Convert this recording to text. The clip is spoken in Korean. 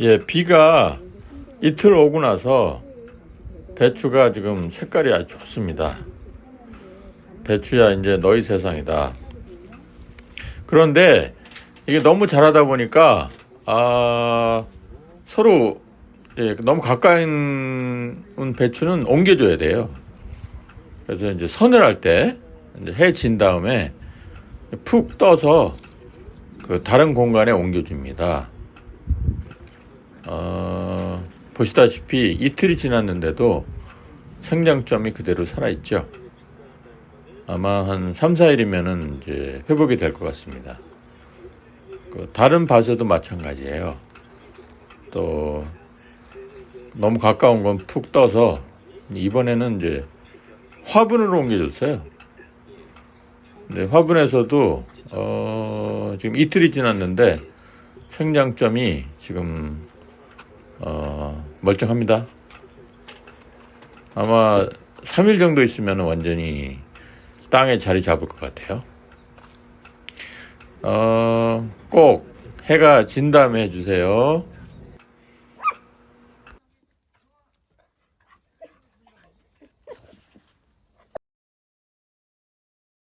예, 비가 이틀 오고 나서 배추가 지금 색깔이 아주 좋습니다. 배추야 이제 너희 세상이다. 그런데 이게 너무 자라다 보니까 아 서로 예, 너무 가까이 있는 배추는 옮겨줘야 돼요. 그래서 이제 선을 할 때 해진 다음에 푹 떠서 그 다른 공간에 옮겨줍니다. 어, 보시다시피 이틀이 지났는데도 생장점이 그대로 살아있죠. 아마 한 3, 4일이면은 이제 회복이 될 것 같습니다. 그 다른 밭에도 마찬가지예요. 또 너무 가까운 건 푹 떠서 이번에는 이제 화분으로 옮겨줬어요. 네, 화분에서도 어, 지금 이틀이 지났는데 생장점이 지금 어, 멀쩡합니다. 아마 3일 정도 있으면 완전히 땅에 자리 잡을 것 같아요. 어, 꼭 해가 진 다음에 해주세요.